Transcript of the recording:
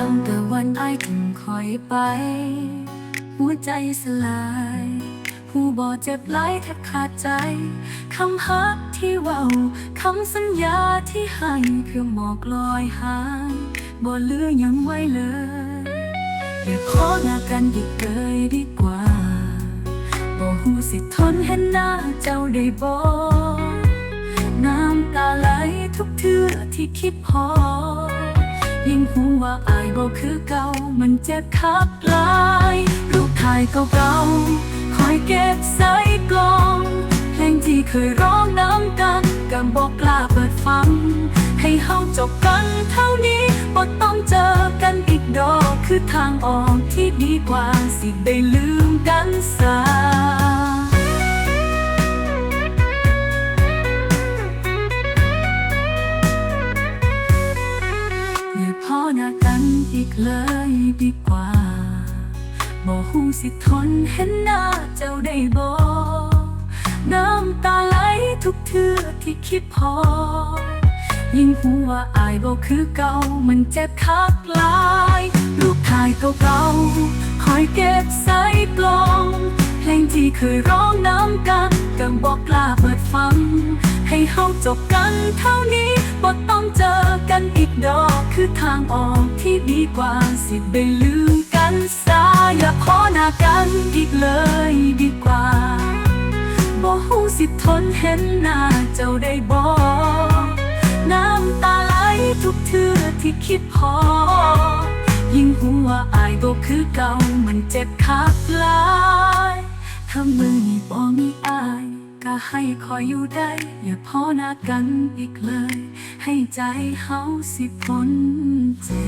ตั้งแต่วันไอ้ถึงคอยไป หัวใจสลาย ผู้บ่เจ็บหลายแทบขาดใจคำฮักที่เว้าคำสัญญาที่ให้คือหมอกลอยหายบ่เหลือยังไว้เลยอย่าขอหน้ากันอีกเลยดีกว่าบ่หูสิทนเห็นหน้าเจ้าได้บ่น้ำตาไหลทุกเทื่อที่คิดพอ ยิ่งหูว่าอายบ่คือเก่ามันเจ็บคักหลายรูปถ่ายเก่าๆคอยเก็บใส่กล่องเพลงที่เคยร้องน้ำกันก็บอกกล้าเปิดฟัง ให้เฮาจบกันเท่านี้บ่ต้องเจอกันอีกดอกคือทางออกที่ดีกว่าสิได้ลืมกันซะ กเลยดีกว่าบ่หูสิทนเห็นหน้าเจ้าได้บ่น้ำตาไหลทุกเทื่อที่คิดพอ ยิ่งหัวอายบ่คือเก่ามันเจ็บคักหลายรูปถ่ายเก่าๆคอยเก็บใส่กล่องเพลงที่เคยร้องน้ำกันก็บอกกล้าเปิดฟัง ให้เฮาจบกันเท่านี้บ่ต้องเจอกันอีกดอก คือทางออกที่ดีกว่าสิได้ลืมกันซาอย่าขอหน้ากันอีกเลยดีกว่าบ่หูสิทนเห็นหน้าเจ้าได้บ่น้ำตาไหลทุกเทื่อที่คิดพอ ยิ่งหัวอายบ่คือเก่ามันเจ็บคักหลายถ้ามือนี้บ่มีอาย ก็ให้คอยอยู่ได้ อย่าพอหน้ากันอีกเลย ให้ใจเขาสิพ้นเจ็